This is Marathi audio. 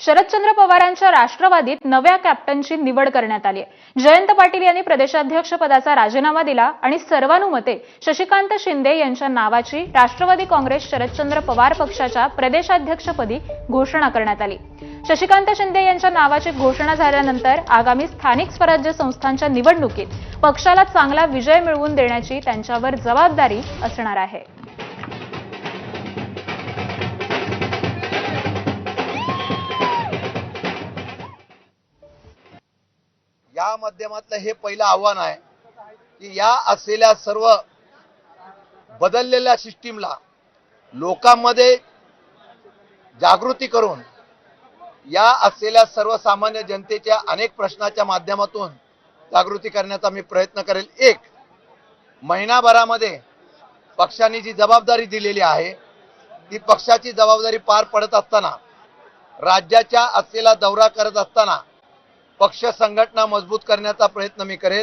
शरदचंद्र पवारांच्या राष्ट्रवादीत नव्या कॅप्टनची निवड करण्यात आली आहे. जयंत पाटील यांनी प्रदेशाध्यक्ष पदाचा राजीनामा दिला आणि सर्वानुमते शशिकांत शिंदे यांच्या नावाची राष्ट्रवादी काँग्रेस शरदचंद्र पवार पक्षाच्या प्रदेशाध्यक्षपदी घोषणा करण्यात आली. शशिकांत शिंदे यांच्या नावाची घोषणा झाल्यानंतर आगामी स्थानिक स्वराज्य संस्थांच्या निवडणुकीत पक्षाला चांगला विजय मिळवून देण्याची त्यांच्यावर जबाबदारी असणार आहे. या माध्यमातलं हे पहिलं आव्हान आहे की या असलेल्या सर्व बदललेल्या सिस्टीमला लोकांमध्ये जागृती करून या असलेल्या सर्वसामान्य जनतेच्या अनेक प्रश्नाच्या माध्यमातून जागृती करण्याचा मी प्रयत्न करेल. एक महिनाभरामध्ये पक्षाने जी जबाबदारी दिलेली आहे ती पक्षाची जबाबदारी पार पडत असताना राज्याच्या असलेला दौरा करत असताना पक्ष संघटना मजबूत करण्याचा प्रयत्न मी करेल.